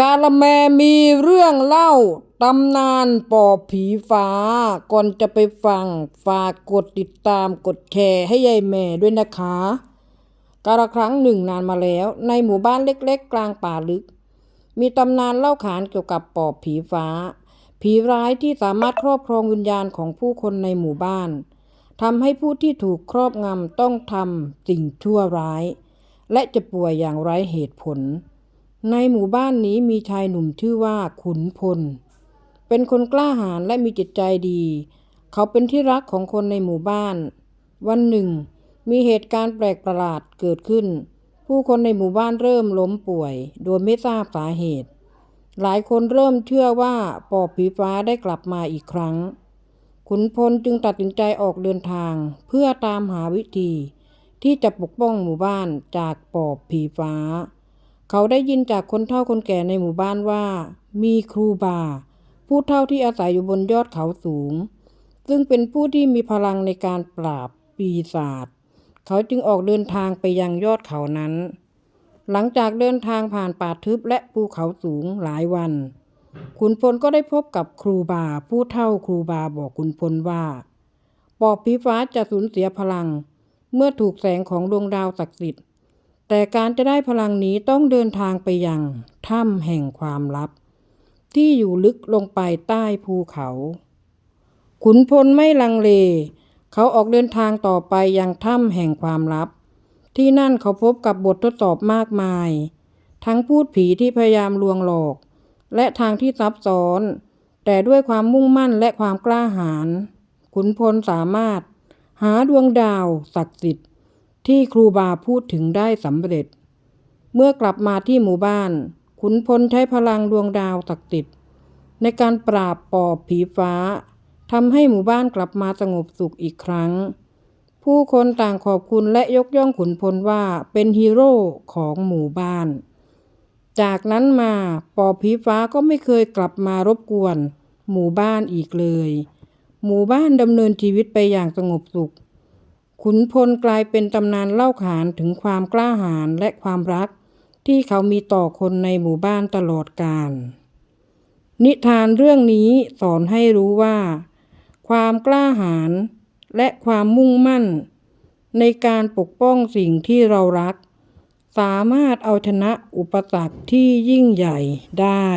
กาละแมมีเรื่องเล่าตำนานปอบผีฟ้า ก่อนจะไปฟัง ฝากกดติดตามกดแชร์ให้ยายแม่ด้วยนะคะกาละครั้งหนึ่งนานมาแล้ว ในหมู่บ้านเล็กๆ กลางป่าลึก มีตำนานเล่าขานเกี่ยวกับปอบผีฟ้า ผีร้ายที่สามารถครอบครองวิญญาณของผู้คนในหมู่บ้านทำให้ผู้ที่ถูกครอบงำต้องทำสิ่งชั่วร้าย และจะป่วยอย่างไร้เหตุผล ในหมู่บ้านนี้มีชายหนุ่มชื่อว่าขุนพล เป็นคนกล้าหาญและมีจิตใจดี เขาเป็นที่รักของคนในหมู่บ้าน วันหนึ่ง มีเหตุการณ์แปลกประหลาดเกิดขึ้น ผู้คนในหมู่บ้านเริ่มล้มป่วย โดยไม่ทราบสาเหตุ หลายคนเริ่มเชื่อว่าปอบผีฟ้าได้กลับมาอีกครั้ง ขุนพลจึงตัดสินใจออกเดินทาง เพื่อตามหาวิธี ที่จะปกป้องหมู่บ้านจากปอบผีฟ้า เขาได้ยินจากคนเฒ่าคนแก่ในหมู่บ้านว่า มีครูบา ผู้เฒ่าที่อาศัยอยู่บนยอดเขาสูง ซึ่งเป็นผู้ที่มีพลังในการปราบปีศาจเขาจึงออกเดินทางไปยังยอดเขานั้น หลังจากเดินทางผ่านป่าทึบและภูเขาสูงหลายวัน ขุนพลก็ได้พบกับครูบา ผู้เฒ่าครูบาบอกขุนพลว่า ปอบผีฟ้าจะสูญเสียพลัง เมื่อถูกแสงของดวงดาวศักดิ์สิทธิ์ แต่การจะได้พลังนี้ต้องเดินทางไปยังถ้ำแห่งความลับ ที่อยู่ลึกลงไปใต้ภูเขา ขุนพลไม่ลังเล เขาออกเดินทางต่อไปยังถ้ำแห่งความลับ ที่นั่นเขาพบกับบททดสอบมากมาย ทั้งพูดผีที่พยายามลวงหลอก และทางที่ซับซ้อน แต่ด้วยความมุ่งมั่นและความกล้าหาญขุนพลสามารถหาดวงดาวศักดิ์สิทธิ์ ที่ครูบาพูดถึงได้สำเร็จ เมื่อกลับมาที่หมู่บ้าน ขุนพลใช้พลังดวงดาวศักดิ์สิทธิ์ในการปราบปอบผีฟ้าทำให้หมู่บ้านกลับมาสงบสุขอีกครั้ง ผู้คนต่างขอบคุณและยกย่องขุนพลว่าเป็นฮีโร่ของหมู่บ้าน จากนั้นมาปอบผีฟ้าก็ไม่เคยกลับมารบกวน หมู่บ้านอีกเลย หมู่บ้านดำเนินชีวิตไปอย่างสงบสุข ขุนพลกลายเป็นตำนานเล่าขานถึงความกล้าหาญและความรัก ที่เขามีต่อคนในหมู่บ้านตลอดกาล นิทานเรื่องนี้สอนให้รู้ว่า ความกล้าหาญและความมุ่งมั่น ในการปกป้องสิ่งที่เรารัก สามารถเอาชนะอุปสรรคที่ยิ่งใหญ่ได้